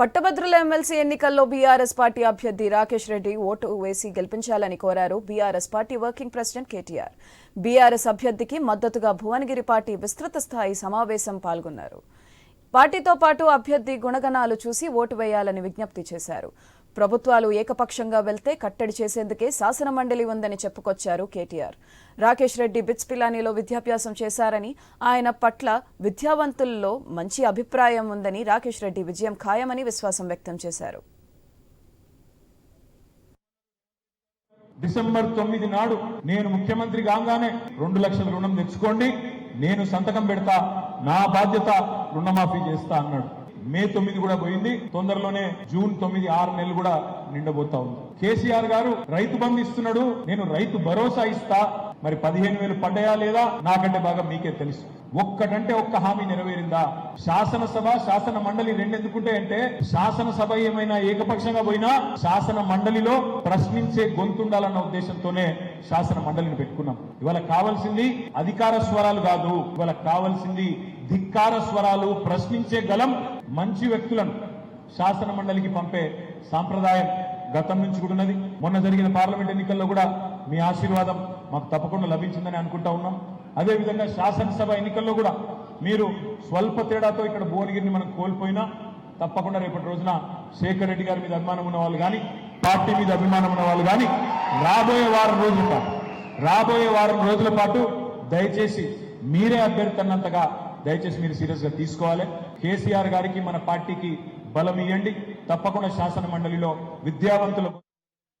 పట్టభద్రుల ఎమ్మెల్సీ ఎన్నికల్లో BRS party అభ్యర్థి రాకేష్ రెడ్డి ఓటు వేసి గెలిపించాలని కోరారు BRS party working president KTR. BRS అభ్యర్థికి మద్దతుగా భువనగిరి పార్టీ విస్తృత స్థాయి సమావేశం పాల్గొన్నారు. పార్టీతో పాటు అభ్యర్థి గుణగణాలు చూసి ఓటు వేయాలని విజ్ఞప్తి చేశారు. ప్రభుత్వాలు ఏకపక్షంగా వెళ్తే కట్టడి చేసేందుకే శాసన మండలి ఉందని చెప్పుకొచ్చారు కేటీఆర్. రాకేష్ రెడ్డి బిట్స్ పిలానీలో విద్యాభ్యాసం చేశారని ఆయన పట్ల విద్యావంతుల్లో మంచి అభిప్రాయం ఉందని రాకేష్ రెడ్డి విజయం ఖాయమని విశ్వాసం వ్యక్తం చేశారు. డిసెంబర్ తొమ్మిది నాడు నేను ముఖ్యమంత్రి కాగానే రెండు లక్షల రుణం తెచ్చుకోండి నేను సంతకం పెడతా నా బాధ్యత రుణమాఫీ చేస్తా అన్నాడు. మే తొమ్మిది కూడా పోయింది. తొందరలోనే జూన్ తొమ్మిది ఆరు నెలలు కూడా నిండబోతా ఉంది. కేసీఆర్ గారు రైతు బంధు ఇస్తున్నాడు. నేను రైతు భరోసా ఇస్తా. మరి పదిహేను వేలు పడ్డాయా లేదా? నాకంటే బాగా మీకే తెలుసు. ఒక్కటంటే ఒక్క హామీ నెరవేరిందా? శాసనసభ శాసన మండలి రెండెందుకుంటాయంటే శాసనసభ ఏమైనా ఏకపక్షంగా పోయినా శాసన మండలిలో ప్రశ్నించే గొంతుండాలన్న ఉద్దేశంతోనే శాసన మండలిని పెట్టుకున్నాం. ఇవాళ కావాల్సింది అధికార స్వరాలు కాదు. ఇవాళ కావాల్సింది ధిక్కార స్వరాలు. ప్రశ్నించే గలం మంచి వ్యక్తులను శాసన మండలికి పంపే సాంప్రదాయం గతం నుంచి కూడా ఉన్నది. మొన్న జరిగిన పార్లమెంట్ ఎన్నికల్లో కూడా మీ ఆశీర్వాదం మాకు తప్పకుండా లభించిందని అనుకుంటా ఉన్నాం. అదేవిధంగా శాసనసభ ఎన్నికల్లో కూడా మీరు స్వల్ప తేడాతో ఇక్కడ భువనగిరిని మనం కోల్పోయినా తప్పకుండా రేపటి రోజున శేఖర్ రెడ్డి గారి మీద అభిమానం ఉన్న వాళ్ళు కానీ పార్టీ మీద అభిమానం ఉన్న వాళ్ళు కానీ రాబోయే వారం రోజుల పాటు రాబోయే వారం రోజుల పాటు దయచేసి మీరే అభ్యర్థి అన్నంతగా దయచేసి మీరు సీరియస్గా తీసుకోవాలి. కేసీఆర్ గారికి మన పార్టీకి బలం ఇవ్వండి తప్పకుండా శాసన మండలిలో విద్యావంతులకు